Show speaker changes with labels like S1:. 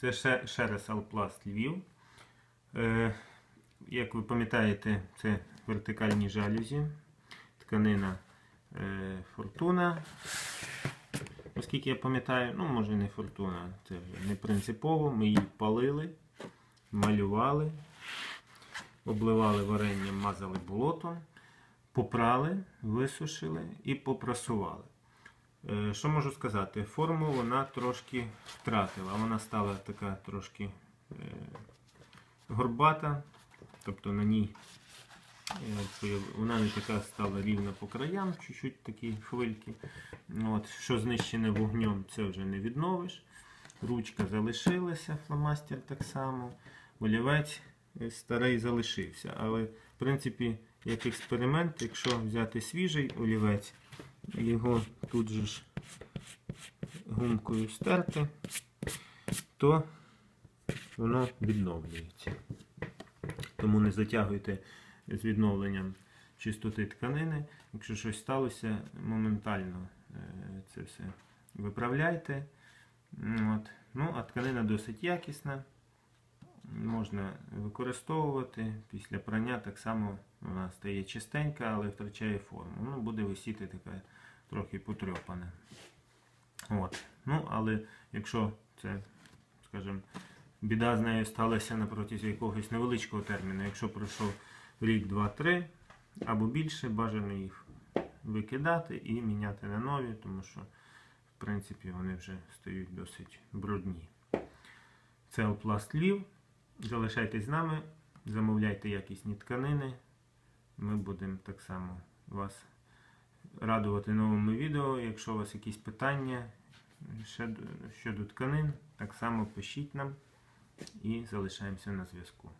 S1: Це ще, ще Алпласт Львів. Е, як ви пам'ятаєте, це вертикальні жалюзі, тканина е, фортуна. Оскільки я пам'ятаю, ну може не фортуна, це не принципово. Ми її палили, малювали, обливали варенням, мазали болотом, попрали, висушили і попрасували. Е, Що можу сказати? Форму вона трошки втратила. Вона стала така трошки е, горбата, тобто на ній е, вона не така стала рівна по краям, чуть-чуть такі хвильки. От, що знищене вогнем, це вже не відновиш. Ручка залишилася, фломастер так само. Олівець старий залишився. Але, в принципі, як експеримент, якщо взяти свіжий олівець, його тут же ж гумкою стерти, то воно відновлюється. Тому не затягуйте з відновленням чистоти тканини. Якщо щось сталося, моментально е, це все виправляйте. От. Ну, а тканина досить якісна. Можна використовувати. Після прання так само вона стає чистенька, але втрачає форму. Ну, буде висіти така трохи потрьопана. От. Ну, але якщо це, скажімо, біда з нею сталася на протязі якогось невеличкого терміну, якщо пройшов рік, два, три або більше, бажано їх викидати і міняти на нові, тому що, в принципі, вони вже стають досить брудні. Це Опласт Львів. Залишайтесь з нами, замовляйте якісні тканини. Ми будемо так само вас радувати новими відео. Якщо у вас якісь питання щодо тканин, так само пишіть нам і залишаємося на зв'язку.